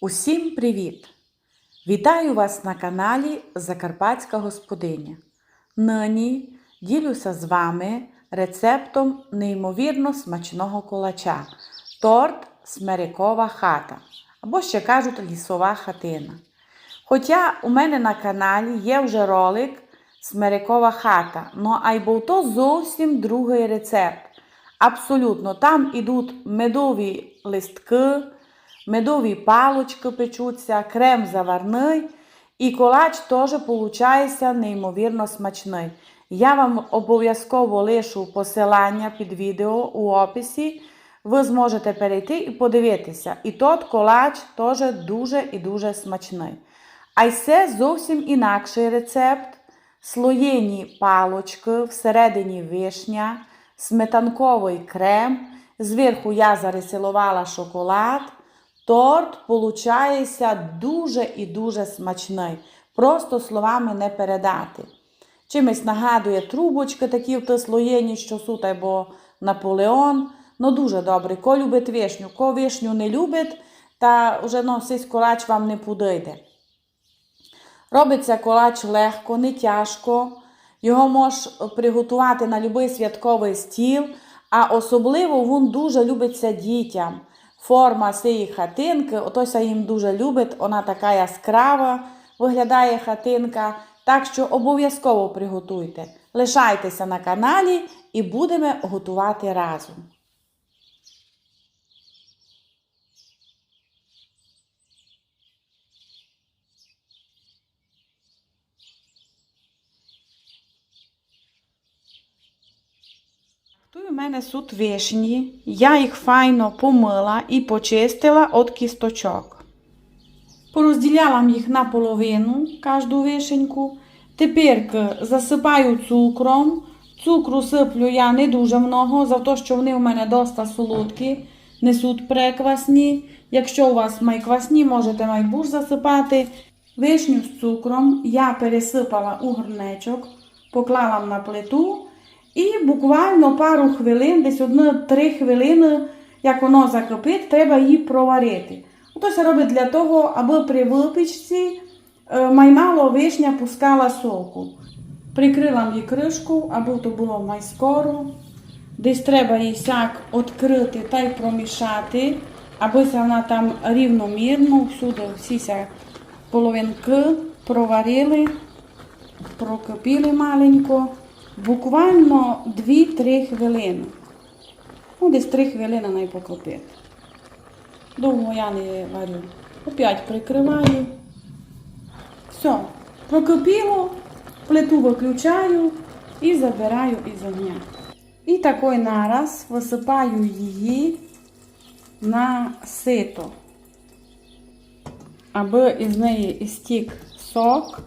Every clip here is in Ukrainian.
Усім привіт! Вітаю вас на каналі Закарпатська Господиня. Нині ділюся з вами рецептом неймовірно смачного колача торт Смерикова хата або ще кажуть лісова хатина. Хоча у мене на каналі є вже ролик Смерикова хата, ну а й був то зовсім другий рецепт. Абсолютно, там ідуть медові листки, медові палочки печуться, крем заварний. І колач теж виходить неймовірно смачний. Я вам обов'язково лишу посилання під відео у описі. Ви зможете перейти і подивитися. І тот колач теж дуже і дуже смачний. А це зовсім інакший рецепт. Слоєні палочки, всередині вишня, сметанковий крем. Зверху я зарисилувала шоколад. Торт получається дуже і дуже смачний. Просто словами не передати. Чимось нагадує трубочки такі втислоєні, що суть або Наполеон. Ну дуже добре. Ко любить вишню, ко вишню не любить, та вже ну, колач вам не подойде. Робиться колач легко, не тяжко. Його можеш приготувати на будь-який святковий стіл, а особливо він дуже любиться дітям. Форма цієї хатинки, отося їм дуже любить, вона така яскрава, виглядає хатинка. Так що обов'язково приготуйте. Лишайтеся на каналі і будемо готувати разом. У мене суд вишні. Я їх файно помила і почистила від кісточок. Порозділяла їх на половину, кожну вишеньку. Тепер засипаю цукром. Цукру сиплю я не дуже много, за те, що вони у мене доста солодкі, несуть преквасні. Якщо у вас майквасні, можете майбуш засипати. Вишню з цукром я пересипала у горнечок, поклала на плиту. І буквально пару хвилин, десь одну-три хвилини, як воно закипить, треба її проварити. Ото це робить для того, аби при випічці е, маймало вишня пускала соку. Прикрила її кришку, аби то було майскоро. Десь треба її сяк відкрити та й промішати, аби вона там рівномірно, всюди всі половинки проварили, прокипіли маленько. Буквально 2-3 хвилини. Ну, десь 3 хвилини найпокропити. Довго я не варю. Опять прикриваю. Все, прокипіло, плиту виключаю і забираю із огня. І такий нараз висипаю її на сито, аби із неї істік сок.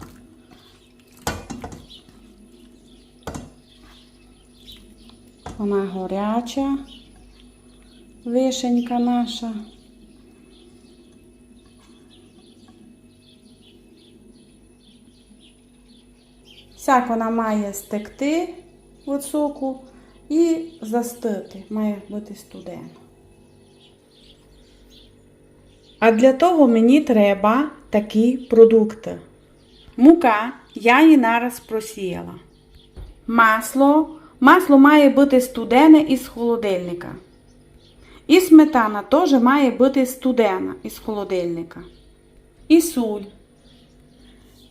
Вона горяча, вишенька наша. Сяк вона має стекти від соку і застити, має бути студена. А для того мені треба такі продукти. Мука я її нараз просіяла. Масло. Масло має бути студене із холодильника. І сметана теж має бути студена із холодильника. І суль.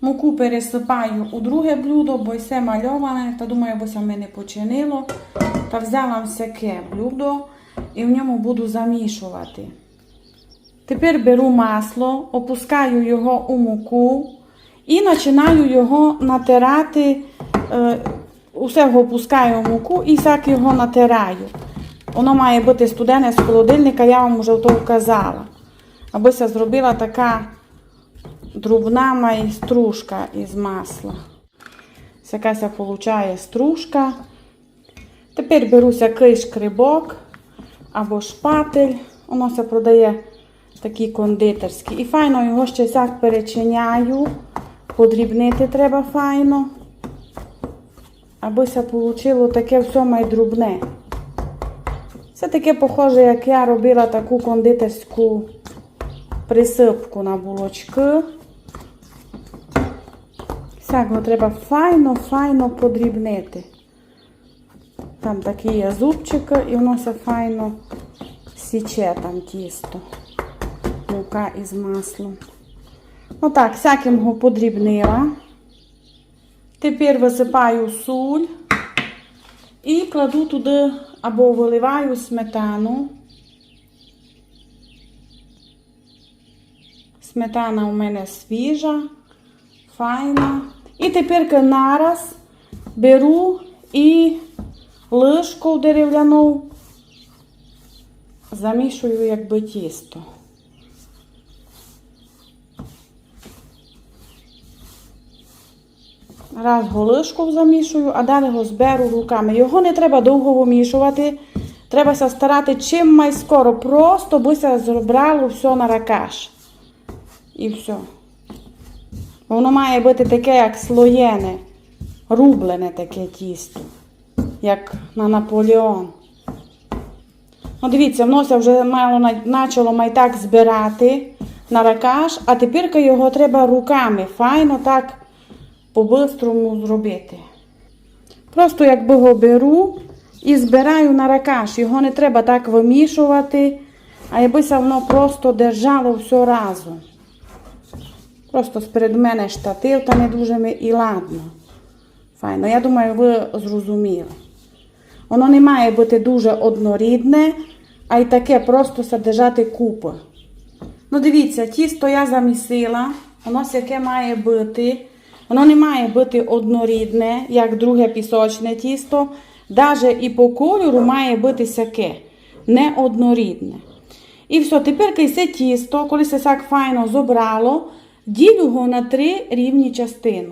Муку пересипаю у друге блюдо, бо все мальоване, та думаю, бо мене починило. Та взяла всяке блюдо і в ньому буду замішувати. Тепер беру масло, опускаю його у муку і починаю його натирати. Усе опускаю в муку і так його натираю. Воно має бути студене з холодильника, я вам вже то вказала. Абися зробила така друбна моя стружка із масла. Якась виходить стружка. Тепер беруся киш крибок або шпатель. Воно се продає такі кондитерські. І файно його ще так перечиняю. Подрібнити треба файно абися вийшло таке все майдрубне. Це таке похоже, як я робила таку кондитерську присипку на булочки. Всякого треба файно-файно подрібнити. Там такі є зубчики, і воно все файно січе там тісто. Мука із маслом. Отак, всяким його подрібнила. Тепер висипаю суль і кладу туди або виливаю сметану. Сметана у мене свіжа, файна. І тепер нараз беру і лишку дерев'яну замішую якби тісто. Раз голишку замішую, а далі його зберу руками. Його не треба довго вимішувати. Треба старати чим май скоро. Просто бися зібрало все на ракаш. І все. Воно має бути таке, як слоєне, рублене таке тісто, як на Наполеон. Ну, дивіться, воно вже мало почало май так збирати на ракаш, а тепер його треба руками файно так по-бистрому зробити. Просто якби його беру і збираю на ракаш. Його не треба так вимішувати, а якби воно просто держало все разом. Просто сперед мене штатив, та не дуже ми і ладно. Файно. Я думаю, ви зрозуміли. Воно не має бути дуже однорідне, а й таке просто содержати купи. Ну, дивіться, тісто я замісила, воно яке має бути. Воно не має бути однорідне, як друге пісочне тісто. Даже і по кольору має бути сяке, не однорідне. І все, тепер це тісто, коли це так файно зобрало, ділю його на три рівні частини.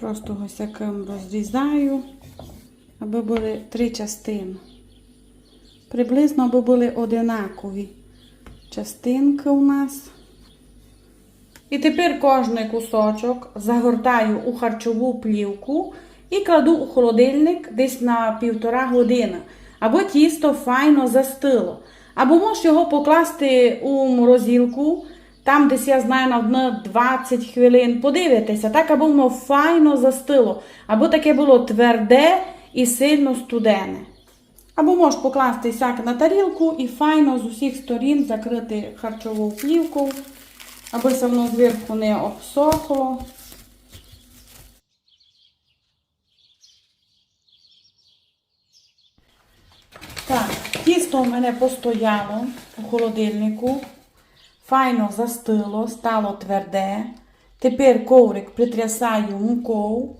Просто ось таким розрізаю, аби були три частини. Приблизно аби були одинакові частинки у нас. І тепер кожний кусочок загортаю у харчову плівку і кладу у холодильник десь на півтора години. Або тісто файно застило. Або можеш його покласти у морозилку, там десь я знаю на 20 хвилин. Подивитися, так аби воно файно застило. Або таке було тверде і сильно студене. Або можеш покласти сяк на тарілку і файно з усіх сторін закрити харчову плівку аби це воно зверху не обсохло. Так, тісто у мене постояло у холодильнику. Файно застило, стало тверде. Тепер коврик притрясаю мукою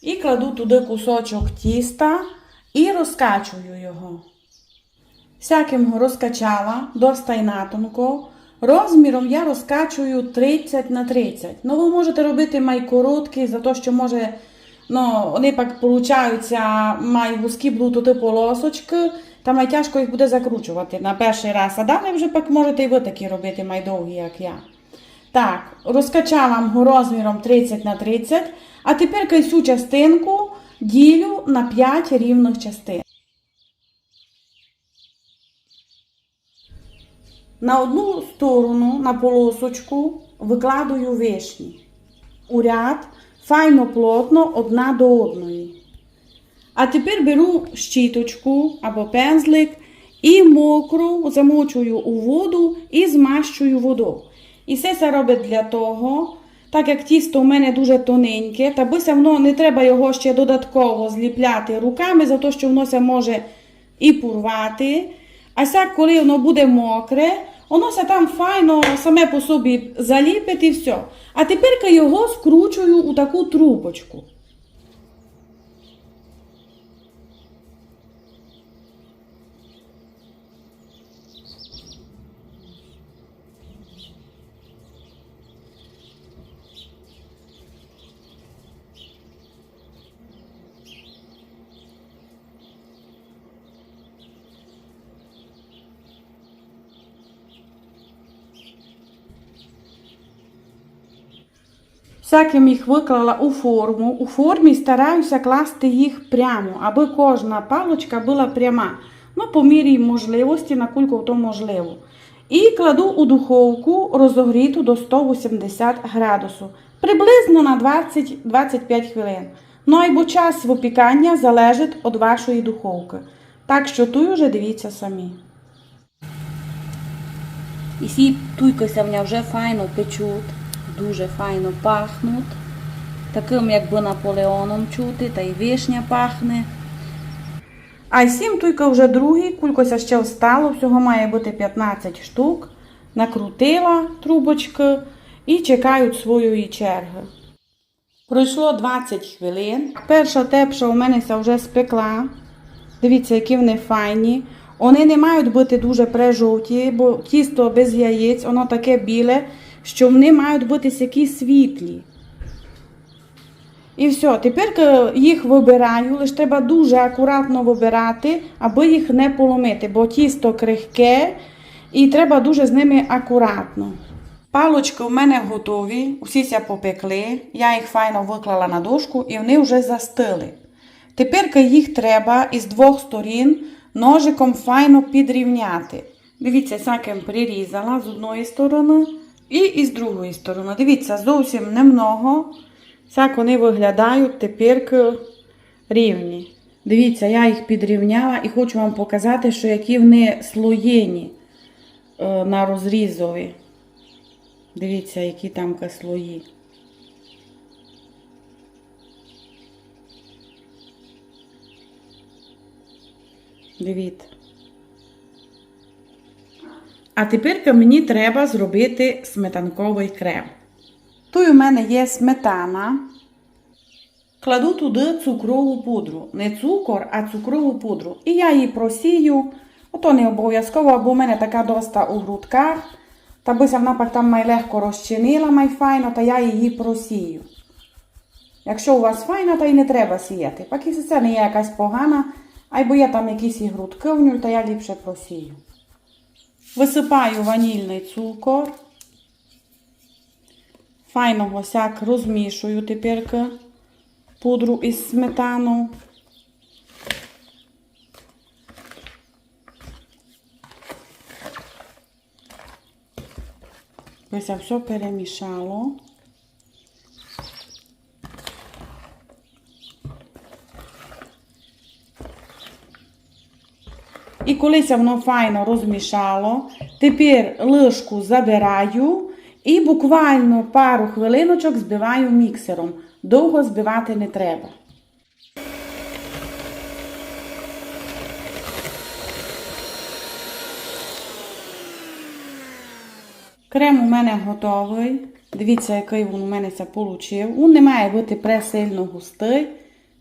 і кладу туди кусочок тіста і розкачую його. Всяким розкачала, достай тонко. Розміром я розкачую 30 на 30. Ну, ви можете робити майкороткі, за те, що може, ну, вони пак получаються, май вузькі будуть типу полосочки, та май тяжко їх буде закручувати на перший раз. А далі вже пак можете і ви такі робити майдовгі, як я. Так, розкачала вам розміром 30 на 30, а тепер цю частинку ділю на 5 рівних частин. На одну сторону, на полосочку, викладаю вишні. У ряд, файно плотно одна до одної. А тепер беру щіточку або пензлик і мокру замочую у воду і змащую воду. І все це робить для того, так як тісто у мене дуже тоненьке, та бися воно не треба його ще додатково зліпляти руками, за те, що воно може і порвати. А сяк, коли воно буде мокре, воно се там файно саме по собі заліпить і все. А тепер я його скручую у таку трубочку. Всяким їх виклала у форму. У формі стараюся класти їх прямо, аби кожна паличка була пряма. Ну, по мірі можливості, накільки то можливо. І кладу у духовку розогріту до 180 градусів, приблизно на 20-25 хвилин. Ну, або час випікання залежить від вашої духовки. Так що тут вже дивіться самі. І сі туйкося в мене вже файно печуть, дуже файно пахнуть. Таким, якби Наполеоном чути, та й вишня пахне. А сім туйка вже другий, кулькося ще встало, всього має бути 15 штук. Накрутила трубочки і чекають своєї черги. Пройшло 20 хвилин. Перша тепша у мене вже спекла. Дивіться, які вони файні. Вони не мають бути дуже прижовті, бо тісто без яєць, воно таке біле, що вони мають бути такі світлі. І все, тепер е, їх вибираю, лише треба дуже акуратно вибирати, аби їх не поломити, бо тісто крихке і треба дуже з ними акуратно. Палочки в мене готові, усіся попекли, я їх файно виклала на дошку і вони вже застили. Тепер їх треба із двох сторін ножиком файно підрівняти. Дивіться, сакем прирізала з одної сторони і із другої сторони. Дивіться, зовсім немного. Так вони виглядають тепер рівні. Дивіться, я їх підрівняла і хочу вам показати, що які вони слоєні е, на розрізові. Дивіться, які там слої. Дивіться. А тепер мені треба зробити сметанковий крем. Тут у мене є сметана. Кладу туди цукрову пудру. Не цукор, а цукрову пудру. І я її просію. Ото не обов'язково, бо в мене така доста у грудках. Та би вона пак там май легко розчинила, май та я її просію. Якщо у вас файно, то й не треба сіяти. Пак і це не є якась погана, або є там якісь грудки в ній, то я ліпше просію. Висипаю ванільний цукор. Файно госяк розмішую тепер пудру із сметану. Ось все перемішало. І коли це воно файно розмішало, тепер лишку забираю і буквально пару хвилиночок збиваю міксером. Довго збивати не треба. Крем у мене готовий. Дивіться, який він у мене це получив. Він не має бути пресильно густий.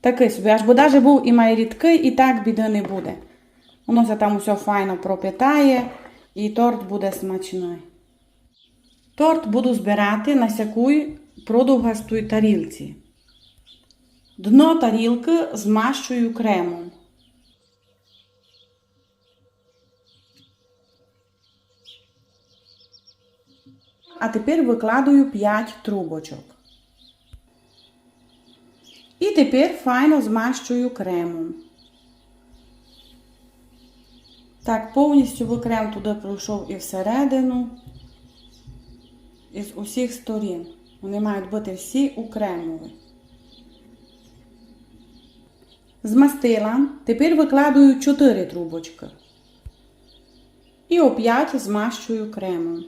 Такий собі, аж бо навіть був і має рідкий, і так біди не буде. Воно все там все файно пропитає, і торт буде смачний. Торт буду збирати на сякуй продовгастій тарілці. Дно тарілки змащую кремом. А тепер викладаю 5 трубочок. І тепер файно змащую кремом. Так, повністю крем туди пройшов і всередину, із усіх сторін. Вони мають бути всі у кремові. Змастила. Тепер викладаю 4 трубочки. І оп'ять змащую кремом.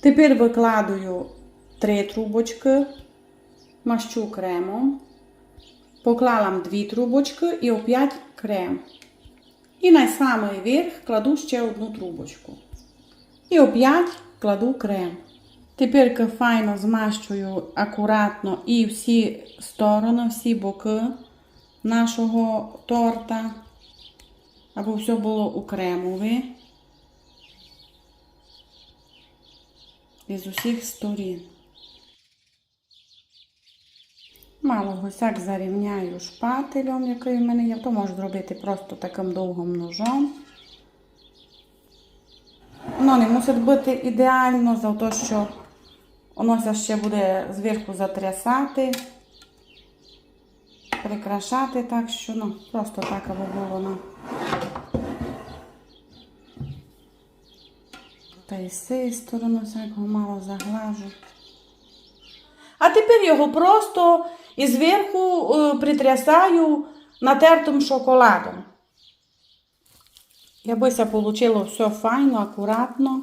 Тепер викладаю 3 трубочки, мащу кремом. Поклала дві трубочки і опять крем. І на самий верх кладу ще одну трубочку. І опять кладу крем. Тепер файно змащую акуратно і всі сторони, всі боки нашого торта, аби все було у кремові. І з усіх сторін. Мало гусяк зарівняю шпателем, який в мене є. То можу зробити просто таким довгим ножом. Воно не мусить бути ідеально, за те, що воно ще буде зверху затрясати. прикрашати так, що ну, просто так аби було на. Та й з цієї сторони всякого мало заглажу. А тепер його просто і зверху е, притрясаю натертим шоколадом. Якби вийшло все файно, акуратно.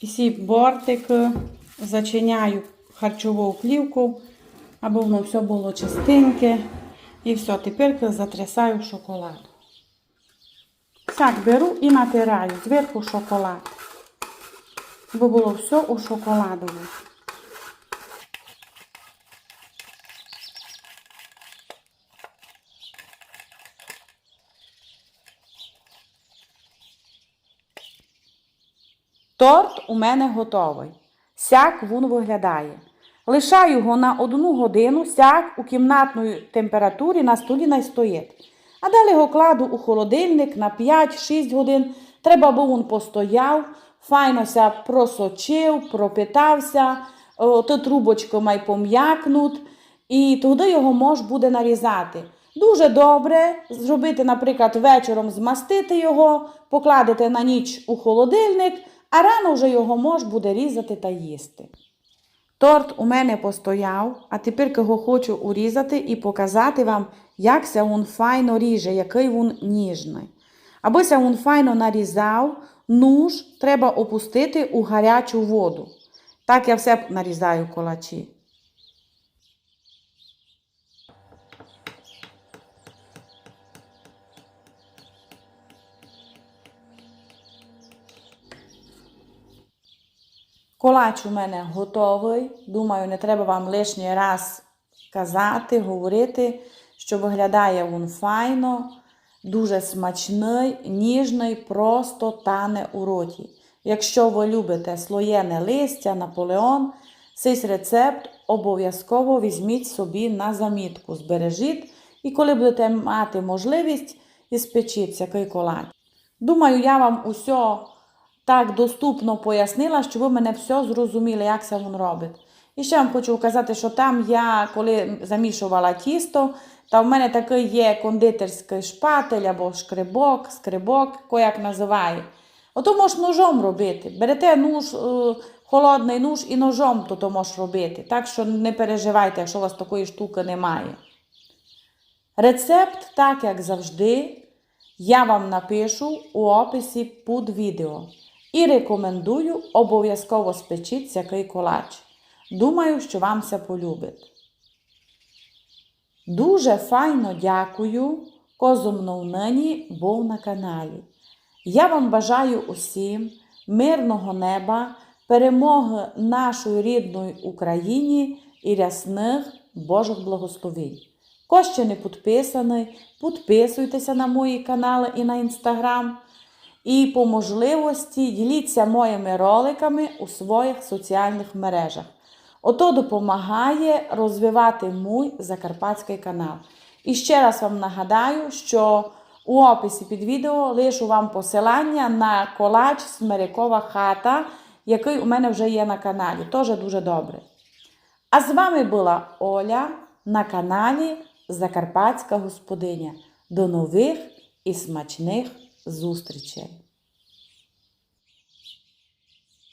І ці бортики зачиняю харчовою плівкою, аби воно все було чистеньке. І все, тепер затрясаю шоколад. Так, беру і натираю зверху шоколад. Бо було все у шоколадовому. Торт у мене готовий. Сяк він виглядає. Лишаю його на одну годину, сяк у кімнатної температурі на столі не стоїть. А далі його кладу у холодильник на 5-6 годин. Треба, аби він постояв, файно ся просочив, пропитався, то трубочки май пом'якнуть, і тоді його мож буде нарізати. Дуже добре зробити, наприклад, вечором змастити його, покладете на ніч у холодильник, а рано вже його мож буде різати та їсти. Торт у мене постояв, а тепер його хочу урізати і показати вам, як ся він файно ріже, який він ніжний. Аби ся він файно нарізав, нуж треба опустити у гарячу воду. Так я все нарізаю колачі. Колач у мене готовий. Думаю, не треба вам лишній раз казати, говорити, що виглядає він файно, дуже смачний, ніжний, просто тане у роті. Якщо ви любите слоєне листя, наполеон, цей рецепт обов'язково візьміть собі на замітку, збережіть і коли будете мати можливість, і спечіть який колач. Думаю, я вам усе так доступно пояснила, що ви мене все зрозуміли, як це він робить. І ще вам хочу сказати, що там я, коли замішувала тісто, та в мене такий є кондитерський шпатель або шкрибок, скрибок, як називає. Ото можеш ножом робити. Берете нуж, е, холодний нуж і ножом то, то можеш робити. Так що не переживайте, якщо у вас такої штуки немає. Рецепт, так як завжди, я вам напишу у описі під відео. І рекомендую обов'язково спечіть який колач. Думаю, що вам це полюбить. Дуже файно дякую, козу мною нині був на каналі. Я вам бажаю усім мирного неба, перемоги нашої рідної Україні і рясних Божих благословень. Хто ще не підписаний, підписуйтеся на мої канали і на інстаграм. І по можливості діліться моїми роликами у своїх соціальних мережах. Ото допомагає розвивати мій закарпатський канал. І ще раз вам нагадаю, що у описі під відео лишу вам посилання на колач Смирякова хата, який у мене вже є на каналі. Теж дуже добре. А з вами була Оля на каналі Закарпатська Господиня. До нових і смачних зустрічей!